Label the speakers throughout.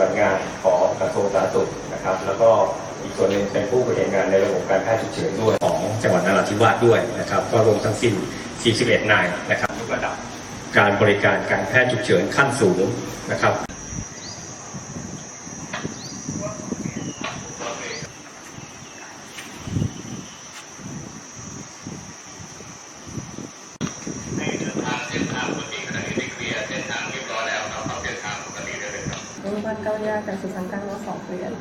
Speaker 1: วันงานของกระทรวงสาธารณสุขนะครับ แล้วก็อีกส่วนหนึ่งเป็นผู้บริหารงานในระบบการแพทย์ฉุกเฉินด้วยของจังหวัดนราธิวาสด้วยนะครับ ก็รวมทั้งสิ้น 41 นายนะครับยกระดับการบริการการแพทย์ฉุกเฉินขั้นสูงนะครับ
Speaker 2: ให้เดินทางเส้นทางปกติขณะนี้ได้เคลียร์เส้นทางเรียบร้อยแล้วครับเข้าเส้นทางปกติได้เลยครับ
Speaker 3: Iwan Kauya dan Susangkan Lo Song Kuyan.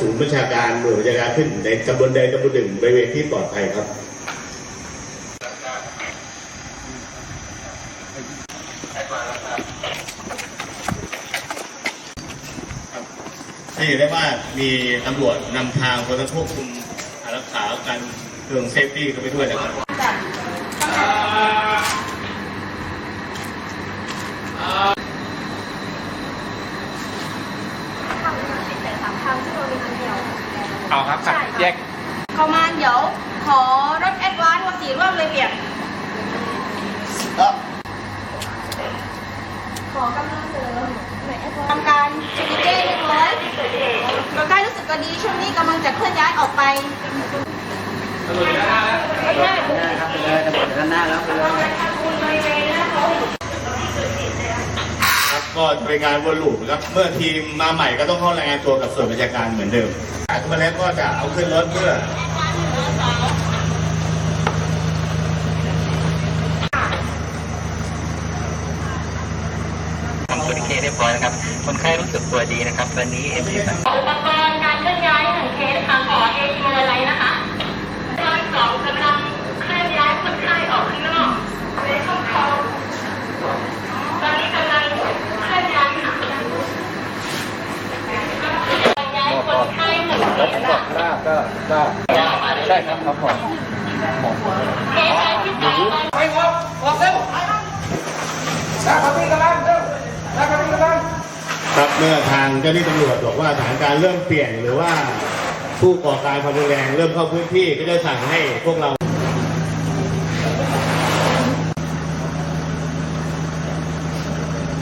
Speaker 4: ศูนย์ประชาการหน่วยบัญชาการขึ้นในตำบลใดตำบลหนึ่งบริเวณที่ปลอดภัยครับจะเห็นได้ว่ามีตำรวจนำทางคนควบคุมรักษาการเรื่องเซฟตี้เข้าไปด้วยนะครับ
Speaker 5: ทางมันติดแต่สามทางที่เรามีอันเดียว
Speaker 6: เอาครับ
Speaker 5: ใช่
Speaker 6: แยก
Speaker 5: เขามาเดี๋ยวขอรถแอดวานซ์มาสี่รอบเลยเปลี่ยนขอกำลังเสริมทำการเช็คเก้เรียบร้อยเราได้รู้สึกก็ดีช่วงนี้กำลังจะเคลื่อนย้ายออกไป
Speaker 4: ครับก็จะเป็นการวนลูป นะครับเมื่อทีมมาใหม่ก็ต้องเข้ารายงานตัวกับส่วนราชการเหมือนเดิมขาขึ้นมาแล้วก็จะเอาขึ้นรถเพื่อ
Speaker 6: ทำตัวดีเคเรียบร้อยนะครับคนไข้รู้สึกตัวดีนะครับตอนนี้เอ็มเอ
Speaker 5: อุปกรณ์การเคลื่อนย้ายหนึ่งเคสค่ะขอเอทีมาไลนะคะร้อยสองกำลังเคลื่อนย้ายคนไข้ออกข้างนอกในห้องเขาตอนนี้กำลังเคลื่อนย้ายค่ะย้ายคนไข้หนึ่งเค ก็ก็
Speaker 6: ใช่ครับครับผม
Speaker 5: เคสรายที่สอง
Speaker 4: ครับเมื่อทางเจ้าหน้าที่ตำรวจบอกว่าสถานการณ์เริ่มเปลี่ยนหรือว่าผู้ก่อการความรุนแรงเริ่มเข้าพื้นที่ก็จะสั่งให้พวกเรา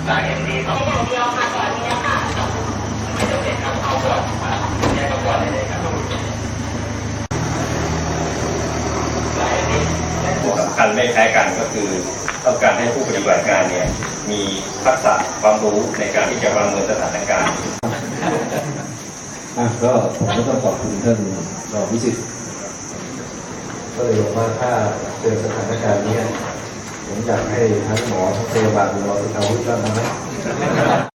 Speaker 6: สายเอ็มดีครับ
Speaker 5: อย่างเดียวค่ะตอนนี้ค่ะ
Speaker 1: ตัวสำ คัญไม่แพ้กันก็คือต้องการให้ผู้ปฏิบัติงานเนี่ยมีทักษะความรู้ในการที่จะประเมินสถานการณ์
Speaker 7: อะก็ผมก็ต้องขอบคุณท่านรองวิสิตก็เลยบอกว่าถ้าเจอสถานการณ์เนี้ยผมอยากให้ทั้งหมอทั้งพยาบาลรอสุขภาพวิจารณ์นะ